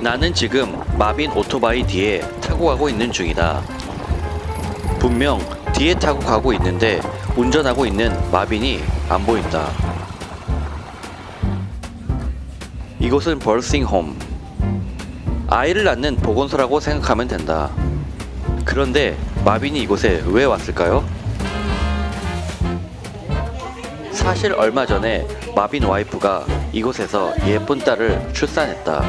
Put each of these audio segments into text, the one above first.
나는 지금 마빈 오토바이 뒤에 타고 가고 있는 중이다. 분명 뒤에 타고 가고 있는데 운전하고 있는 마빈이 안 보인다. 이곳은 벌싱홈. 아이를 낳는 보건소라고 생각하면 된다. 그런데 마빈이 이곳에 왜 왔을까요? 사실 얼마 전에 마빈 와이프가 이곳에서 예쁜 딸을 출산했다.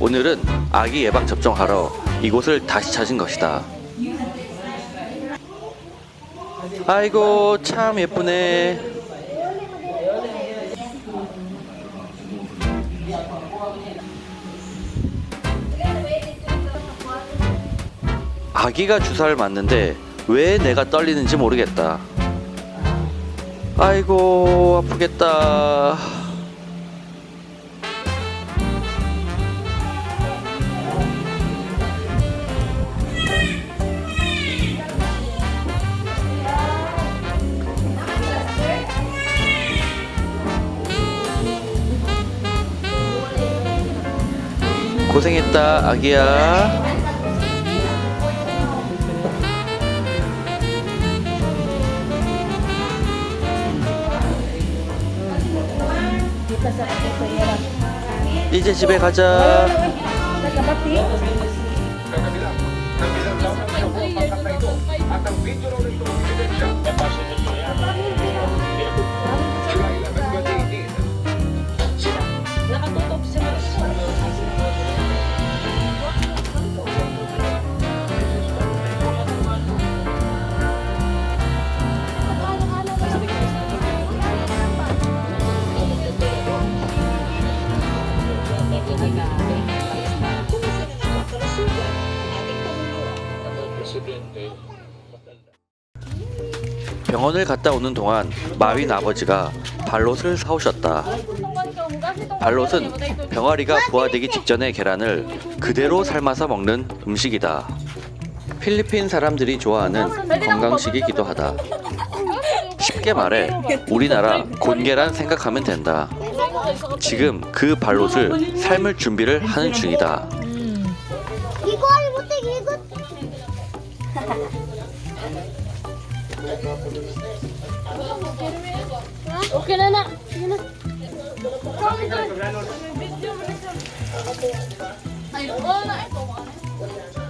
오늘은 아기 예방 접종하러 이곳을 다시 찾은 것이다. 아이고 참 예쁘네. 아기가 주사를 맞는데 왜 내가 떨리는지 모르겠다. 아이고 아프겠다. 고생했다 아기야. 이제 집에 가자. 병원을 갔다 오는 동안 마윈 아버지가 발롯을 사오셨다. 발롯은 병아리가 부화되기 직전의 계란을 그대로 삶아서 먹는 음식이다. 필리핀 사람들이 좋아하는 건강식이기도 하다. 쉽게 말해 우리나라 곤계란 생각하면 된다. 지금 그 발롯을 삶을 준비를 하는 중이다. Okay na na. Sige na. Ay, wala na ito.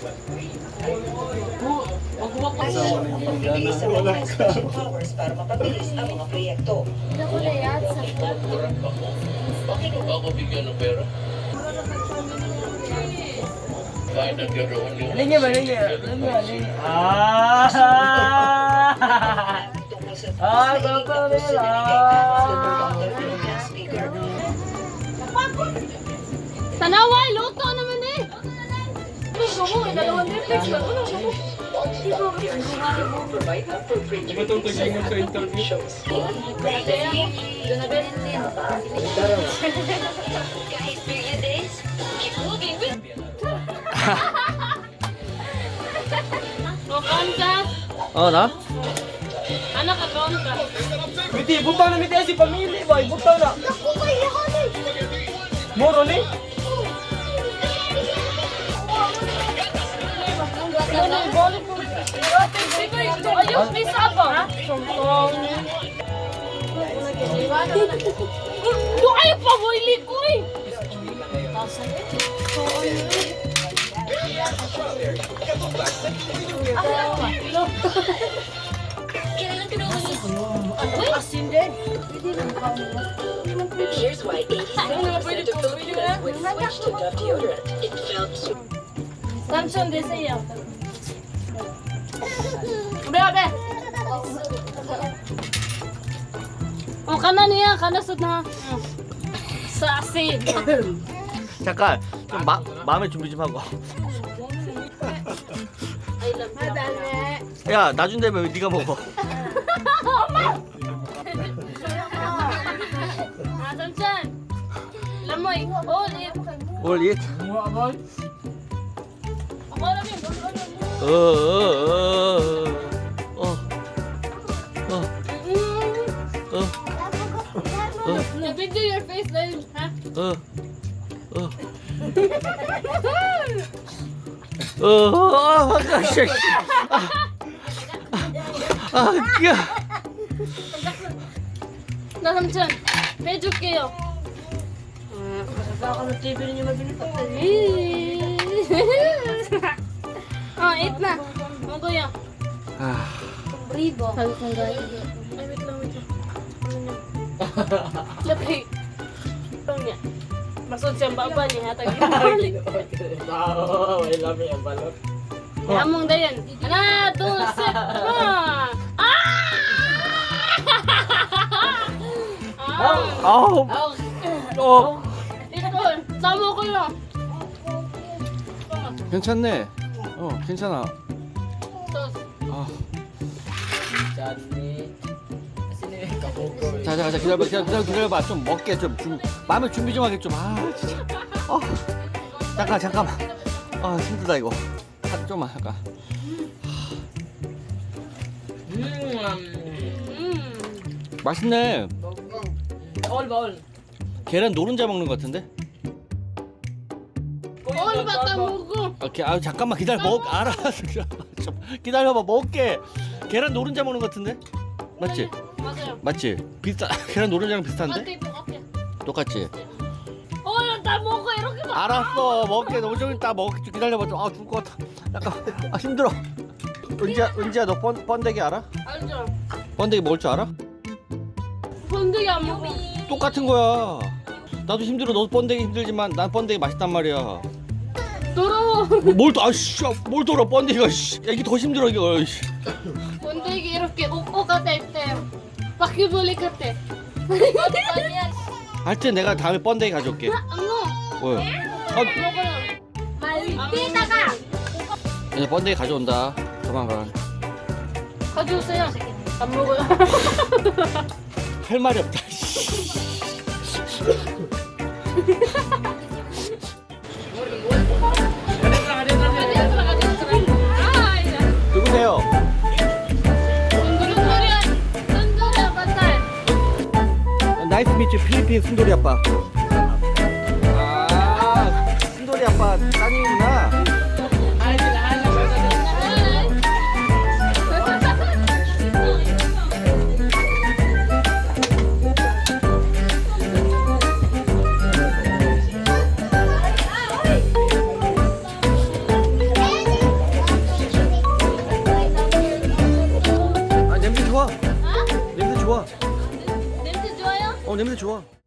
Ang magbibigay sa mga special powers para mapabilis ang mga proyekto. Nakulayat sa Bakit ba ako bigyan ng pera? Kahit nagkaroon yung... Lingi ba, lingi? Ah! Ah, Babarela! Tanawan! mo, dalawang reflex lang. Ano siya mo? Di ba, mas gumari mo. Di ba itong tagay mo sa interview? Donabel, Donabel, Guys, do you this? Keep ka? Oo na? Anak, ka. Miti, buta na miti si pamilya ba? Buta na. Naku, kaya ka na. Moro ni? Ayun, may sabon. Sungkong. Yung ayaw pa mo, ilig ko eh. Asin din. Here's why 87% of Filipinos would switch to Dove deodorant. It felt so... Samson, this is Abe, abe. O, kanan niya, kanan sa na. Sassy. 잠깐 좀 마, 마음의 준비 좀 하고. 야 나준다며 왜 네가 먹어? Ah, Samchan. Lamoy. Oh, liit. 올 잇. Ako. 어어어어. 어. 어. 어. 어. The video your face then, ha? 어. 어. 어. 어. 아까 씨. 아. 아, 야. Na Samchan. Medyo kayo. Kasaba ka ng TV ninyo mabili pa. Oh, eat na. Mga kuya. 아. Ribo. Sabi kong gaya. Ay, wait lang, wait lang. Ano niya? Lapi. Ito niya. Masod siyang baba niya. Hatag yung Wow, I love you, balot. Among dayan. Ana, two, set, ah! Ah! 아우. 어. Ito, sama ko lang. 괜찮네. 어, 괜찮아. 아. Kabugoy? 자, 자, 자, 기다려봐, 기다려, 기다려봐. 좀 먹게 좀, 좀 마음의 준비 좀 하게 좀. 아, 진짜. 어. 잠깐, 잠깐만. 아, 힘들다 이거. 한 좀만 잠깐. Mm. 맛있네. Baol, baol. 계란 노른자 먹는 것 같은데? Bata mo 오케이, 아 잠깐만 기다려. 먹, 알아. 좀 기다려봐, 먹게. 계란 노른자 먹는 것 같은데? 맞지? 맞아요. 맞지? 비슷. 계란 노른자랑 비슷한데? 똑같지? Oh, tamo ko. 이렇게 봐. 알았어 먹게 너무 좀 이따 먹게 좀 기다려봐 좀. 아 죽을 것 같아 약간 아 힘들어 은지야 은지야 너 번, 번데기 알아? 알죠? 번데기 먹을 줄 알아? 번데기 안 먹어. 똑같은 거야 나도 힘들어 너도 번데기 힘들지만 난 번데기 맛있단 말이야 더러워. 뭘 또, 아씨 뭘 돌아 번데기가 씨 야, 이게 더 힘들어 이거 씨. 번데기 이렇게 ukko ka tete. Pakibuli ka te. 하여튼 내가 다음에 번데기 가져올게 Ano? 뭐 아? Maldita ka! 이제 번데기 가져온다 조만간 가져오세요. 안 먹어요. 할 말이 없다 씨. 누구세요? 나이스 미츠 필리핀 순돌이 아빠. 아, 순돌이 아빠 따님